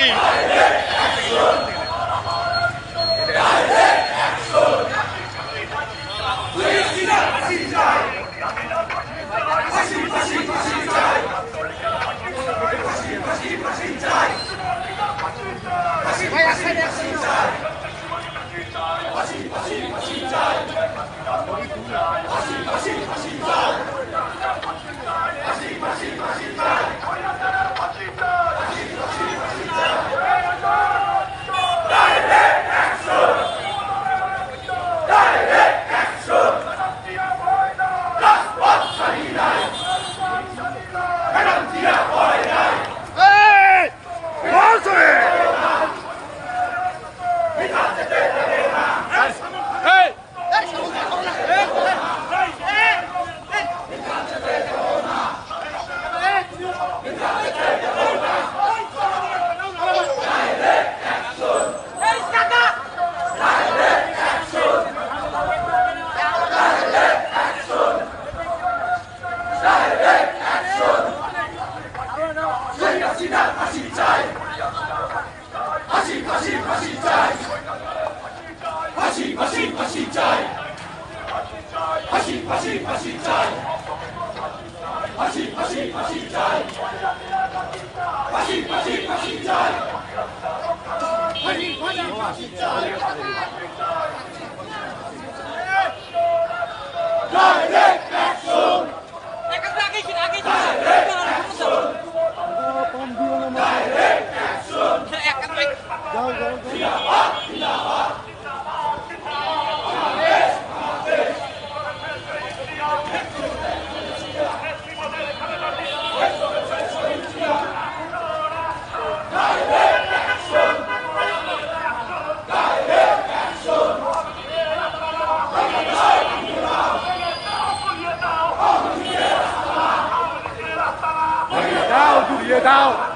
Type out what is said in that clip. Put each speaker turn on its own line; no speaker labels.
Armin!
হাসিনার ফাঁসি চাই ফাঁসি ফাঁসি ফাঁসি চাই ফাঁসি ফাঁসি ফাঁসি চাই ফাঁসি ফাঁসি ফাঁসি চাই
接到。